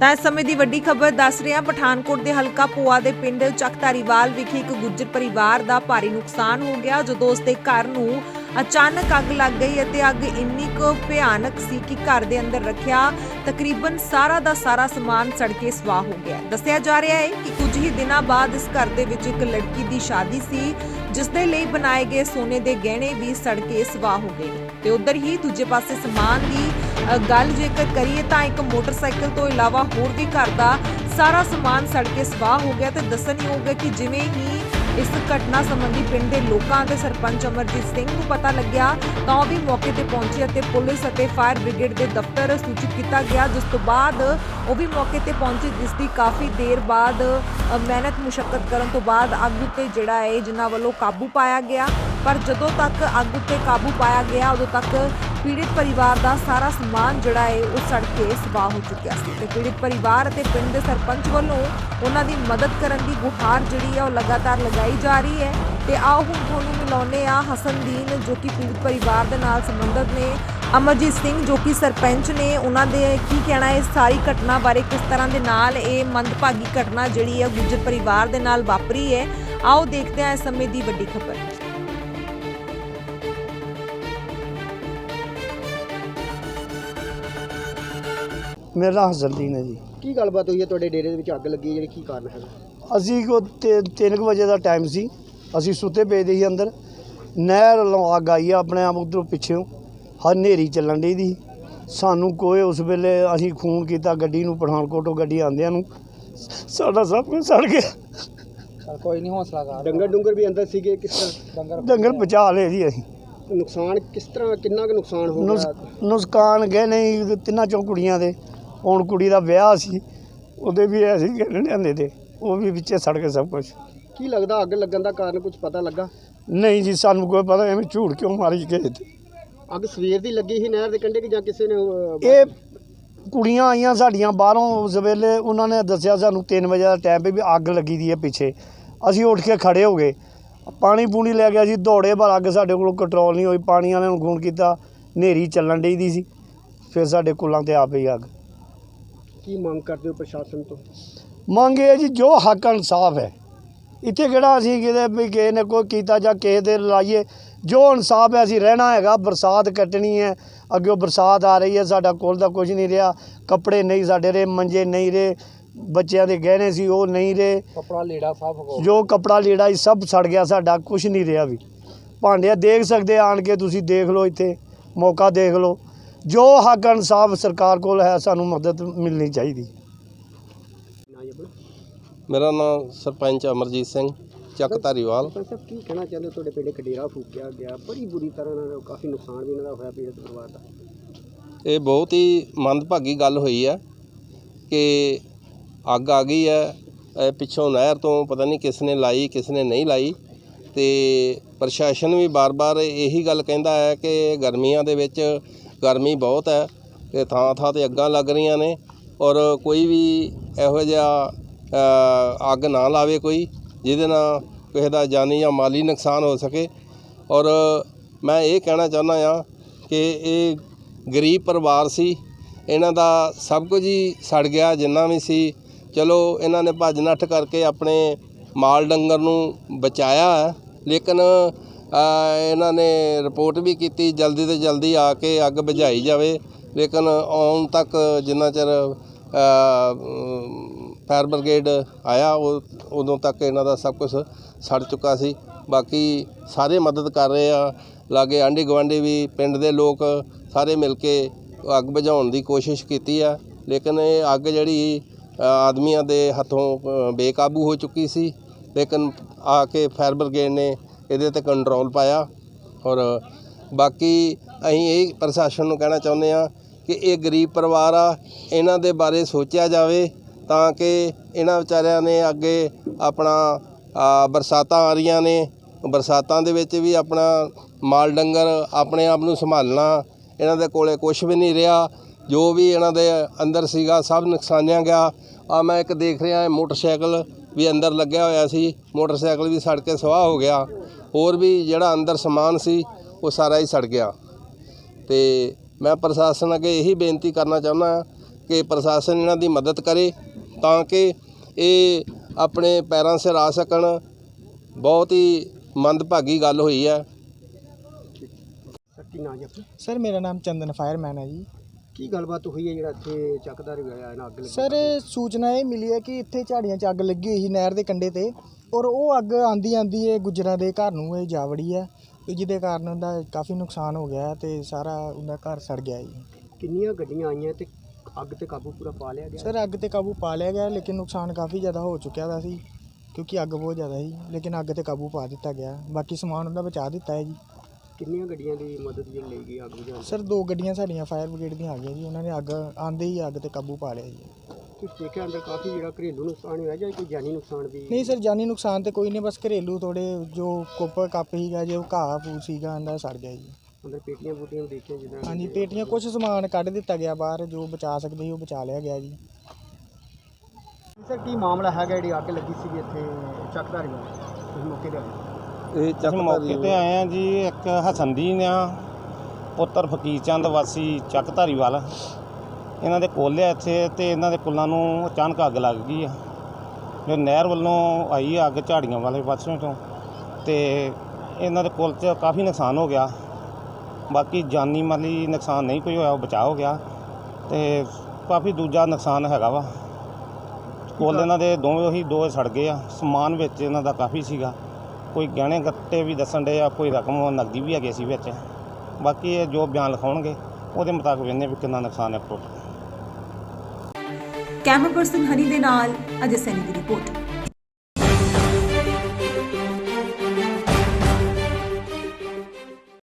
ਤਾਂ ਇਸ ਸਮੇਂ ਦੀ ਵੱਡੀ ਖਬਰ ਦੱਸ ਰਹੇ ਹਾਂ, ਪਠਾਨਕੋਟ ਦੇ ਹਲਕਾ ਪੋਆ ਦੇ ਪਿੰਡ ਚੱਕਧਾਰੀਵਾਲ ਵਿਖੇ ਇੱਕ ਗੁੱਜਰ ਪਰਿਵਾਰ ਦਾ ਭਾਰੀ ਨੁਕਸਾਨ ਹੋ ਗਿਆ, ਜਦੋਂ ਉਸ ਦੇ ਘਰ ਨੂੰ ਅਚਾਨਕ ਅੱਗ ਲੱਗ ਗਈ ਅਤੇ ਅੱਗ ਇੰਨੀ ਕੁ ਭਿਆਨਕ ਸੀ ਕਿ ਘਰ ਦੇ ਅੰਦਰ ਰੱਖਿਆ ਤਕਰੀਬਨ ਸਾਰਾ ਦਾ ਸਾਰਾ ਸਮਾਨ ਸੜ ਕੇ ਸਵਾਹ ਹੋ ਗਿਆ। ਦੱਸਿਆ ਜਾ ਰਿਹਾ ਹੈ ਕਿ ਕੁਝ ਹੀ ਦਿਨਾਂ ਬਾਅਦ ਇਸ ਘਰ ਦੇ ਵਿੱਚ ਇੱਕ ਲੜਕੀ ਦੀ ਸ਼ਾਦੀ ਸੀ ਜਿਸ ਦੇ ਲਈ ਬਣਾਏ ਗਏ ਸੋਨੇ ਦੇ ਗਹਿਣੇ ਵੀ ਸੜ ਕੇ ਸਵਾਹ ਹੋ ਗਏ ਤੇ ਉਧਰ ਹੀ ਦੂਜੇ ਪਾਸੇ ਸਮਾਨ ਦੀ ਗੱਲ ਜੇਕਰ ਕਰੀਏ ਤਾਂ ਇੱਕ ਮੋਟਰਸਾਈਕਲ ਤੋਂ ਇਲਾਵਾ ਹੋਰ ਵੀ ਘਰ ਦਾ ਸਾਰਾ ਸਮਾਨ ਸੜ ਕੇ ਸਵਾਹ ਹੋ ਗਿਆ। ਤੇ ਦੱਸਣਯੋਗ ਹੈ ਕਿ ਜਿਵੇਂ ਹੀ ਇਸ ਘਟਨਾ ਸੰਬੰਧੀ ਪਿੰਡ ਦੇ ਲੋਕਾਂ ਅਤੇ ਸਰਪੰਚ ਅਮਰਜੀਤ ਸਿੰਘ ਨੂੰ ਪਤਾ ਲੱਗਿਆ, ਤਾਂ ਉਹ ਵੀ ਮੌਕੇ ਤੇ ਪਹੁੰਚੇ ਅਤੇ ਪੁਲਿਸ ਅਤੇ ਫਾਇਰ ਬ੍ਰਿਗੇਡ ਦੇ ਦਫ਼ਤਰ ਸੂਚਿਤ ਕੀਤਾ ਗਿਆ, ਜਿਸ ਤੋਂ ਬਾਅਦ ਉਹ ਵੀ ਮੌਕੇ ਤੇ ਪਹੁੰਚੇ, ਜਿਸ ਦੀ ਕਾਫੀ ਦੇਰ ਬਾਅਦ ਮਿਹਨਤ ਮੁਸ਼ਕਲ ਕਰਨ ਤੋਂ ਬਾਅਦ ਅੱਗ ਉੱਤੇ ਜਿਹੜਾ ਹੈ, ਜਿਨ੍ਹਾਂ ਵੱਲੋਂ ਕਾਬੂ ਪਾਇਆ ਗਿਆ। ਪਰ ਜਦੋਂ ਤੱਕ ਅੱਗ ਉੱਤੇ ਕਾਬੂ ਪਾਇਆ ਗਿਆ, ਉਦੋਂ ਤੱਕ ਪੀੜਿਤ ਪਰਿਵਾਰ ਦਾ ਸਾਰਾ ਸਮਾਨ ਜਿਹੜਾ ਹੈ ਉਹ ਸੜ ਕੇ ਸਵਾਹ ਹੋ ਚੁੱਕਿਆ ਸੀ ਤੇ ਪੀੜਿਤ ਪਰਿਵਾਰ ਅਤੇ ਪਿੰਡ ਦੇ ਸਰਪੰਚ ਵੱਲੋਂ ਉਹਨਾਂ ਦੀ ਮਦਦ ਕਰਨ ਦੀ ਗੁਹਾਰ ਜਿਹੜੀ ਹੈ, ਉਹ ਲਗਾਤਾਰ ਲਗਾਈ ਜਾ ਰਹੀ ਹੈ। ਤੇ ਆਓ ਹੁਣ ਤੁਹਾਨੂੰ ਮਿਲਾਉਂਦੇ ਆ ਹਸਨਦੀਨ, ਜੋ ਕਿ ਪੀੜਿਤ ਪਰਿਵਾਰ ਦੇ ਨਾਲ ਸੰਬੰਧਿਤ ਨੇ, ਅਮਰਜੀਤ ਸਿੰਘ, ਜੋ ਕਿ ਸਰਪੰਚ ਨੇ, ਉਹਨਾਂ ਦੇ ਕੀ ਕਹਿਣਾ ਹੈ ਸਾਰੀ ਘਟਨਾ ਬਾਰੇ ਕਿਸ ਤਰ੍ਹਾਂ ਦੇ ਨਾਲ ਇਹ ਮੰਦਭਾਗੀ ਘਟਨਾ ਜਿਹੜੀ ਹੈ ਗੁੱਜਰ ਪਰਿਵਾਰ ਦੇ ਨਾਲ ਵਾਪਰੀ ਹੈ। ਆਓ ਦੇਖਦੇ ਹਾਂ ਇਸ ਸਮੇਂ ਦੀ ਵੱਡੀ ਖਬਰ। ਮੇਰਾ ਨਾਮ ਹਸਨਦੀਨ ਹੈ ਜੀ। ਕੀ ਗੱਲਬਾਤ ਹੋਈ ਹੈ? ਤੁਹਾਡੇ ਡੇਰੇ ਦੇ ਵਿੱਚ ਅੱਗ ਲੱਗੀ ਹੈ ਜਿਹੜੀ ਕੀ ਕਾਰਨ ਹੈਗਾ? ਅਸੀਂ ਕੋ 3 ਵਜੇ ਦਾ ਟਾਈਮ ਸੀ। ਅਸੀਂ ਸੁੱਤੇ ਪਏ ਦੇ ਸੀ ਅੰਦਰ। ਨਹਿਰ ਵੱਲੋਂ ਅੱਗ ਆਈ ਆ ਆਪਣੇ ਆਪ ਉਧਰੋਂ ਪਿੱਛੇੋਂ। ਹਾਂ ਹਨੇਰੀ ਚੱਲਣ ਡਈ ਦੀ ਸਾਨੂੰ ਕੋਈ ਉਸ ਵੇਲੇ ਅਸੀਂ ਖੂਨ ਕੀਤਾ ਗੱਡੀ ਨੂੰ ਪਠਾਨਕੋਟੋਂ ਗੱਡੀ ਆਂਦਿਆਂ ਨੂੰ। ਸਾਡਾ ਸਭ ਕੁਝ ਸੜ ਗਿਆ। ਕੋਈ ਨਹੀਂ ਹੌਸਲਾ ਕਰ ਡੰਗਰ ਡੁੰਗਰ ਵੀ ਅੰਦਰ ਸੀਗੇ ਕਿਸ ਤਰ੍ਹਾਂ? ਡੰਗਰ ਬਚਾ ਲਏ ਜੀ ਅਸੀਂ। ਨੁਕਸਾਨ ਕਿਸ ਤਰ੍ਹਾਂ ਕਿੰਨਾ ਕੁ ਨੁਕਸਾਨ ਹੋ ਗਿਆ? ਨੁਸਕਾਨ ਗਏ ਨਹੀਂ ਤਿੰਨਾਂ ਚੋਂ ਕੁੜੀਆਂ ਦੇ। ਹੁਣ ਕੁੜੀ ਦਾ ਵਿਆਹ ਸੀ ਉਹਦੇ ਵੀ ਐਸੀ ਗਹਿਣੇ ਲਿਆਂਦੇ ਤੇ ਉਹ ਵੀ ਵਿੱਚੇ ਸੜ ਗਏ ਸਭ ਕੁਝ ਕੀ ਲੱਗਦਾ ਅੱਗ ਲੱਗਣ ਦਾ ਕਾਰਨ ਕੁਝ ਪਤਾ ਲੱਗਾ? ਨਹੀਂ ਜੀ ਸਾਨੂੰ ਕੋਈ ਪਤਾ ਐਵੇਂ ਝੂਠ ਕਿਉਂ ਮਾਰੀ ਗਏ ਤੇ। ਅੱਗ ਸਵੇਰ ਦੀ ਲੱਗੀ ਸੀ ਨਹਿਰ ਦੇ ਕੰਢੇ ਕਿ ਜਾਂ ਕਿਸੇ ਨੇ ਇਹ ਕੁੜੀਆਂ ਆਈਆਂ ਸਾਡੀਆਂ ਬਾਹਰੋਂ ਉਸ ਵੇਲੇ ਉਹਨਾਂ ਨੇ ਦੱਸਿਆ ਸਾਨੂੰ 3 ਵਜੇ ਦਾ ਟਾਈਮ ਵੀ ਅੱਗ ਲੱਗੀ ਦੀ ਹੈ ਪਿੱਛੇ। ਅਸੀਂ ਉੱਠ ਕੇ ਖੜੇ ਹੋ ਗਏ। ਪਾਣੀ ਪੂਣੀ ਲੈ ਗਿਆ ਸੀ ਦੌੜੇ ਪਰ ਅੱਗ ਸਾਡੇ ਕੋਲ ਕੰਟਰੋਲ ਨਹੀਂ ਹੋਈ ਪਾਣੀ ਵਾਲਿਆਂ ਨੂੰ ਫੋਨ ਕੀਤਾ ਹਨੇਰੀ ਚੱਲਣ ਡਈ ਦੀ ਸੀ। ਫਿਰ ਸਾਡੇ ਕੁੱਲਾਂ ਤੇ ਆ ਪਈ ਅੱਗ। ਕੀ ਮੰਗ ਕਰਦੇ ਹੋ ਪ੍ਰਸ਼ਾਸਨ ਤੋਂ? ਮੰਗ ਇਹ ਹੈ ਜੀ ਜੋ ਹੱਕ ਇਨਸਾਫ ਹੈ। ਇੱਥੇ ਕਿਹੜਾ ਅਸੀਂ ਕਿਤੇ ਵੀ ਕਿਸੇ ਨੇ ਕੋਈ ਕੀਤਾ ਜਾਂ ਕਿਸੇ ਦੇ ਲਾਈਏ ਜੋ ਇਨਸਾਫ ਹੈ ਅਸੀਂ ਰਹਿਣਾ ਹੈਗਾ। ਬਰਸਾਤ ਕੱਟਣੀ ਹੈ ਅੱਗੇ ਬਰਸਾਤ ਆ ਰਹੀ ਹੈ ਸਾਡਾ ਕੋਲ ਦਾ ਕੁਝ ਨਹੀਂ ਰਿਹਾ ਕੱਪੜੇ ਨਹੀਂ ਸਾਡੇ ਰਹੇ ਮੰਜੇ ਨਹੀਂ ਰਹੇ ਬੱਚਿਆਂ ਦੇ ਗਹਿਣੇ ਸੀ ਉਹ ਨਹੀਂ ਰਹੇ। ਕਪੜਾ ਲੀੜਾ ਸਭ ਕੋ ਜੋ ਕਪੜਾ ਲੀੜਾ ਸੀ ਸਭ ਸੜ ਗਿਆ ਸਾਡਾ ਕੁਝ ਨਹੀਂ ਰਿਹਾ ਵੀ। ਭਾਂਡੇ ਦੇਖ ਸਕਦੇ ਆਣ ਕੇ ਤੁਸੀਂ ਦੇਖ ਲਓ ਇੱਥੇ ਮੌਕਾ ਦੇਖ ਲਓ। ਜੋ ਹੱਕ ਇਨਸਾਫ ਸਰਕਾਰ ਕੋਲ ਹੈ ਸਾਨੂੰ ਮਦਦ ਮਿਲਣੀ ਚਾਹੀਦੀ। ਮੇਰਾ ਨਾਮ ਸਰਪੰਚ ਅਮਰਜੀਤ ਸਿੰਘ ਚੱਕ ਧਾਰੀਵਾਲ। ਸਾਹਿਬ ਕੀ ਕਹਿਣਾ ਚਾਹੁੰਦੇ ਹੋ? ਤੁਹਾਡੇ ਪਿੰਡ ਇੱਕ ਡੇਰਾ ਫੂਕਿਆ ਗਿਆ ਬੜੀ ਬੁਰੀ ਤਰ੍ਹਾਂ ਨਾਲ ਕਾਫੀ ਨੁਕਸਾਨ ਵੀ ਇਹਨਾਂ ਦਾ ਹੋਇਆ ਪੀੜਤ ਪਰਿਵਾਰ ਦਾ। ਇਹ ਬਹੁਤ ਹੀ ਮੰਦਭਾਗੀ ਗੱਲ ਹੋਈ ਹੈ ਕਿ ਅੱਗ ਆ ਗਈ ਹੈ ਇਹ ਪਿੱਛੋਂ ਨਹਿਰ ਤੋਂ ਪਤਾ ਨਹੀਂ ਕਿਸ ਨੇ ਲਾਈ ਕਿਸ ਨੇ ਨਹੀਂ ਲਾਈ ਤੇ ਪ੍ਰਸ਼ਾਸਨ ਵੀ ਬਾਰ-ਬਾਰ ਇਹੀ ਗੱਲ ਕਹਿੰਦਾ ਹੈ ਕਿ ਗਰਮੀਆਂ ਦੇ ਵਿੱਚ ਗਰਮੀ ਬਹੁਤ ਹੈ ਤੇ ਥਾਂ ਥਾਂ ਤੇ ਅੱਗਾਂ ਲੱਗ ਰਹੀਆਂ ਨੇ ਔਰ ਕੋਈ ਵੀ ਇਹੋ ਜਿਹਾ ਅੱਗ ਨਾ ਲਾਵੇ ਕੋਈ, ਜਿਹਦੇ ਨਾਲ ਕਿਸੇ ਦਾ ਜਾਨੀ ਜਾਂ ਮਾਲੀ ਨੁਕਸਾਨ ਹੋ ਸਕੇ। ਔਰ ਮੈਂ ਇਹ ਕਹਿਣਾ ਚਾਹੁੰਦਾ ਆ ਕਿ ਇਹ ਗਰੀਬ ਪਰਿਵਾਰ ਸੀ, ਇਹਨਾਂ ਦਾ ਸਭ ਕੁਝ ਹੀ ਸੜ ਗਿਆ, ਜਿੰਨਾ ਵੀ ਸੀ। ਚਲੋ, ਇਹਨਾਂ ਨੇ ਭੱਜ ਨੱਠ ਕਰਕੇ ਆਪਣੇ ਮਾਲ ਡੰਗਰ ਨੂੰ ਬਚਾਇਆ ਹੈ, ਲੇਕਿਨ ਇਹਨਾਂ ਨੇ ਰਿਪੋਰਟ ਵੀ ਕੀਤੀ, ਜਲਦੀ ਤੋਂ ਜਲਦੀ ਆ ਕੇ ਅੱਗ ਬੁਝਾਈ ਜਾਵੇ। ਲੇਕਿਨ ਆਉਣ ਤੱਕ ਜਿੰਨਾ ਚਿਰ ਫਾਇਰ ਬ੍ਰਿਗੇਡ ਆਇਆ, ਉਹ, ਉਦੋਂ ਤੱਕ ਇਹਨਾਂ ਦਾ ਸਭ ਕੁਝ ਸੜ ਚੁੱਕਾ ਸੀ। ਬਾਕੀ ਸਾਰੇ ਮਦਦ ਕਰ ਰਹੇ ਆ। ਲਾਗੇ ਆਂਢੀ ਗੁਆਂਢੀ ਵੀ, ਪਿੰਡ ਦੇ ਲੋਕ ਸਾਰੇ ਮਿਲ ਕੇ ਅੱਗ ਬੁਝਾਉਣ ਦੀ ਕੋਸ਼ਿਸ਼ ਕੀਤੀ ਆ। ਲੇਕਿਨ ਇਹ ਅੱਗ ਜਿਹੜੀ ਆਦਮੀਆਂ ਦੇ ਹੱਥੋਂ ਬੇਕਾਬੂ ਹੋ ਚੁੱਕੀ ਸੀ। ਲੇਕਿਨ ਆ ਕੇ ਫਾਇਰ ਬ੍ਰਿਗੇਡ ਨੇ ਇਹਦੇ ਤੇ ਕੰਟਰੋਲ ਪਾਇਆ। ਔਰ ਬਾਕੀ ਅਸੀਂ ਇਹ ਪ੍ਰਸ਼ਾਸਨ ਨੂੰ ਕਹਿਣਾ ਚਾਹੁੰਦੇ ਆ ਕਿ ਇਹ ਗਰੀਬ ਪਰਿਵਾਰ ਆ, ਇਹਨਾਂ ਦੇ ਬਾਰੇ ਸੋਚਿਆ ਜਾਵੇ ਤਾਂ ਕਿ ਇਹਨਾਂ ਵਿਚਾਰਿਆਂ ਨੇ ਅੱਗੇ ਆਪਣਾ ਬਰਸਾਤਾਂ ਆ ਰਹੀਆਂ ਨੇ। ਬਰਸਾਤਾਂ ਦੇ ਵਿੱਚ ਵੀ ਆਪਣਾ ਮਾਲ ਡੰਗਰ ਆਪਣੇ ਆਪ ਨੂੰ ਸੰਭਾਲਣਾ, ਇਹਨਾਂ ਦੇ ਕੋਲੇ ਕੁਝ ਵੀ ਨਹੀਂ ਰਿਹਾ। ਜੋ ਵੀ ਇਹਨਾਂ ਦੇ ਅੰਦਰ ਸੀਗਾ, ਸਭ ਨੁਕਸਾਨਿਆ ਗਿਆ। ਆ ਮੈਂ ਇੱਕ ਦੇਖ ਰਿਹਾ ਮੋਟਰਸਾਈਕਲ ਵੀ ਅੰਦਰ ਲੱਗਿਆ ਹੋਇਆ ਸੀ ਮੋਟਰਸਾਈਕਲ ਵੀ ਸੜ ਕੇ ਸਵਾਹ ਹੋ ਗਿਆ ਹੋਰ ਵੀ ਜਿਹੜਾ ਅੰਦਰ ਸਮਾਨ ਸੀ ਉਹ ਸਾਰਾ ਹੀ ਸੜ ਗਿਆ। ਤੇ ਮੈਂ ਪ੍ਰਸ਼ਾਸਨ ਅੱਗੇ ਇਹੀ ਬੇਨਤੀ ਕਰਨਾ ਚਾਹੁੰਦਾ ਕਿ ਪ੍ਰਸ਼ਾਸਨ ਇਹਨਾਂ ਦੀ ਮਦਦ ਕਰੇ ਤਾਂ ਕਿ ਇਹ ਆਪਣੇ ਪੈਰਾਂ ਸਿਰ ਆ ਸਕਣ। ਬਹੁਤ ਹੀ ਮੰਦਭਾਗੀ ਗੱਲ ਹੋਈ ਹੈ। ਸਰ ਮੇਰਾ ਨਾਮ ਚੰਦਨ ਫਾਇਰਮੈਨ ਹੈ ਜੀ। ਕੀ ਗੱਲਬਾਤ ਹੋਈ ਹੈ ਜਿਹੜਾ ਇੱਥੇ ਚੱਕਦਾਰ ਹੋਇਆ ਨਾ ਅੱਗ ਲੱਗੀ ਸਰ ਸੂਚਨਾ ਇਹ ਮਿਲੀ ਹੈ ਕਿ ਇੱਥੇ ਝਾੜੀਆਂ 'ਚ ਅੱਗ ਲੱਗੀ ਹੋਈ ਸੀ ਨਹਿਰ ਦੇ ਕੰਢੇ ਤੇ ਔਰ ਉਹ ਅੱਗ ਆਂਦੀ ਆਂਦੀ ਇਹ ਗੁੱਜਰਾਂ ਦੇ ਘਰ ਨੂੰ ਇਹ ਜਾ ਵੜੀ ਹੈ ਤੇ ਜਿਹਦੇ ਕਾਰਨ ਉਹਦਾ ਕਾਫੀ ਨੁਕਸਾਨ ਹੋ ਗਿਆ ਤੇ ਸਾਰਾ ਉਹਦਾ ਘਰ ਸੜ ਗਿਆ ਜੀ। ਕਿੰਨੀਆਂ ਗੱਡੀਆਂ ਆਈਆਂ ਤੇ ਅੱਗ ਤੇ ਕਾਬੂ ਪੂਰਾ ਪਾ ਲਿਆ ਗਿਆ? ਸਰ ਅੱਗ ਤੇ ਕਾਬੂ ਪਾ ਲਿਆ ਗਿਆ ਲੇਕਿਨ ਨੁਕਸਾਨ ਕਾਫੀ ਜ਼ਿਆਦਾ ਹੋ ਚੁੱਕਿਆ ਦਾ ਸੀ ਕਿਉਂਕਿ ਅੱਗ ਬਹੁਤ ਜ਼ਿਆਦਾ ਸੀ ਲੇਕਿਨ ਅੱਗ ਤੇ ਕਾਬੂ ਪਾ ਦਿੱਤਾ ਗਿਆ। ਬਾਕੀ ਸਮਾਨ ਉਹਦਾ ਬਚਾ ਦਿੱਤਾ ਹੈ ਜੀ। ਕਿੰਨੀਆਂ ਗੱਡੀਆਂ ਦੀ ਮਦਦ ਜਿਹੜੀ ਲਈ ਗਈ ਅੱਗ ਬੁਝਾਉਣ? ਸਰ ਦੋ ਗੱਡੀਆਂ ਸਾਡੀਆਂ ਫਾਇਰ ਬ੍ਰਿਗੇਡ ਦੀਆਂ ਆ ਗਈਆਂ ਜੀ ਉਹਨਾਂ ਨੇ ਅੱਗ ਆਂਦੇ ਹੀ ਅੱਗ ਤੇ ਕਾਬੂ ਪਾ ਲਿਆ ਜੀ। ਤੁਸੀਂ ਦੇਖਿਆ ਅੰਦਰ ਕਾਫੀ ਜਿਹੜਾ ਘਰੇਲੂ ਨੁਕਸਾਨ ਹੋਇਆ ਜਾਂ ਕੋਈ ਜਾਨੀ ਨੁਕਸਾਨ ਵੀ? ਨਹੀਂ ਸਰ ਜਾਨੀ ਨੁਕਸਾਨ ਤੇ ਕੋਈ ਨਹੀਂ ਬਸ ਘਰੇਲੂ ਥੋੜੇ ਜੋ ਕੁੱਪ ਕੱਪ ਸੀਗਾ ਜੋ ਘਾਹ ਫੂ ਸੀਗਾ ਅੰਦਰ ਸੜ ਗਿਆ ਜੀ। ਅੰਦਰ ਪੇਟੀਆਂ ਪੂਟੀਆਂ ਵੀ ਦੇਖੀਆਂ ਜਿੱਦਾਂ ਹਾਂਜੀ ਪੇਟੀਆਂ ਕੁਝ ਸਮਾਨ ਕੱਢ ਦਿੱਤਾ ਗਿਆ ਬਾਹਰ ਜੋ ਬਚਾ ਸਕਦੇ ਸੀ ਉਹ ਬਚਾ ਲਿਆ ਗਿਆ ਜੀ। ਸਰ ਕੀ ਮਾਮਲਾ ਹੈਗਾ ਜਿਹੜੀ ਅੱਗ ਲੱਗੀ ਸੀ ਇੱਥੇ ਚੱਕਦਾਰ ਵਿੱਚ ਤੁਸੀਂ ਮੌਕੇ ਤੇ ਆਏ। ਇਹ ਅਸੀਂ ਮੌਕੇ ਤੇ ਆਏ ਆ ਜੀ ਇੱਕ ਹਸਨਦੀਨ ਆ ਪੁੱਤਰ ਫਕੀਰ ਚੰਦ ਵਾਸੀ ਚੱਕ ਧਾਰੀਵਾਲ। ਇਹਨਾਂ ਦੇ ਕੋਲ ਆ ਇੱਥੇ ਤੇ ਇਹਨਾਂ ਦੇ ਕੁੱਲਾਂ ਨੂੰ ਅਚਾਨਕ ਅੱਗ ਲੱਗ ਗਈ ਆ। ਜੋ ਨਹਿਰ ਵੱਲੋਂ ਆਈ ਅੱਗ ਝਾੜੀਆਂ ਵਾਲੇ ਪਾਸਿਓਂ ਤੋਂ ਤੇ ਇਹਨਾਂ ਦੇ ਕੁੱਲ 'ਚ ਕਾਫੀ ਨੁਕਸਾਨ ਹੋ ਗਿਆ। ਬਾਕੀ ਜਾਨੀ ਮਾਲੀ ਨੁਕਸਾਨ ਨਹੀਂ ਕੋਈ ਹੋਇਆ ਉਹ ਬਚਾਅ ਹੋ ਗਿਆ ਤੇ ਕਾਫੀ ਦੂਜਾ ਨੁਕਸਾਨ ਹੈਗਾ ਵਾ। ਕੁੱਲ ਇਹਨਾਂ ਦੇ ਦੋਵੇਂ ਉਹੀ ਦੋ ਸੜ ਗਏ ਆ। ਸਮਾਨ ਵਿੱਚ ਇਹਨਾਂ ਦਾ ਕਾਫੀ ਸੀਗਾ। ਕੋਈ ਗਹਿਣੇ ਗੱਟੇ ਵੀ ਦੱਸਣ ਦੇ ਆ, ਕੋਈ ਰਕਮ ਨਕਦੀ ਵੀ ਹੈਗੀ ਸੀ ਵਿੱਚ। ਬਾਕੀ ਇਹ ਜੋ ਬਿਆਨ ਲਿਖਾਉਣਗੇ, ਉਹਦੇ ਮੁਤਾਬਕ ਵੇਖਦੇ ਵੀ ਕਿੰਨਾ ਨੁਕਸਾਨ ਹੈ। ਟੋਟਲ ਕੈਮਰਾ ਪਰਸਨ ਹਨੀ ਦੇ ਨਾਲ ਅਜੇ ਸੈਨੀ ਦੀ ਰਿਪੋਰਟ।